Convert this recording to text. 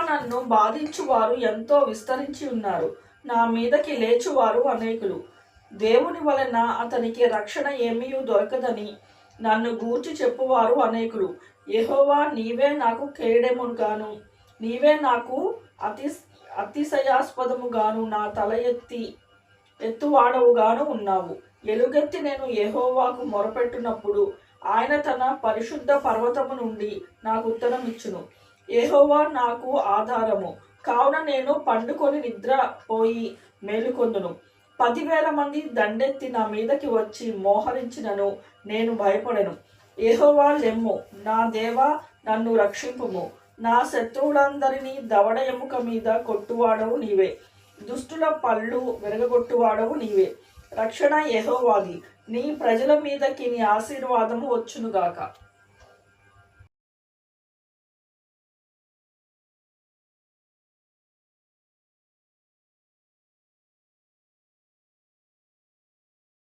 నన్ను బాధించువారు ఎంతో విస్తరించి ఉన్నారు. నా మీదకి లేచువారు అనేకులు. దేవుని వలన అతనికి రక్షణ ఏమీ దొరకదని నన్ను గూర్చి చెప్పువారు అనేకులు. ఏహోవా నీవే నాకు కేడెముగాను. నీవే నాకు అతి అతిశయాస్పదముగాను నా తల ఎత్తి ఎత్తువాడవుగాను ఉన్నావు. ఎలుగెత్తి నేను ఏహోవాకు మొరపెట్టినప్పుడు ఆయన తన పరిశుద్ధ పర్వతము నుండి నాకు ఉత్తరం ఇచ్చును. ఏహోవా నాకు ఆధారము. కావున నేను పండుకొని నిద్రపోయి మేలుకొందును. పదివేల మంది దండెత్తి నా మీదకి వచ్చి మోహరించినను నేను భయపడను. ఏహోవా లెమ్ము. నా దేవా నన్ను రక్షింపుము. నా శత్రువులందరినీ దవడ ఎముక మీద కొట్టువాడవు నీవే. దుష్టుల పళ్ళు విరగగొట్టువాడవు నీవే. రక్షణ యహోవాది. నీ ప్రజల మీదకి నీ ఆశీర్వాదము వచ్చునుగాక.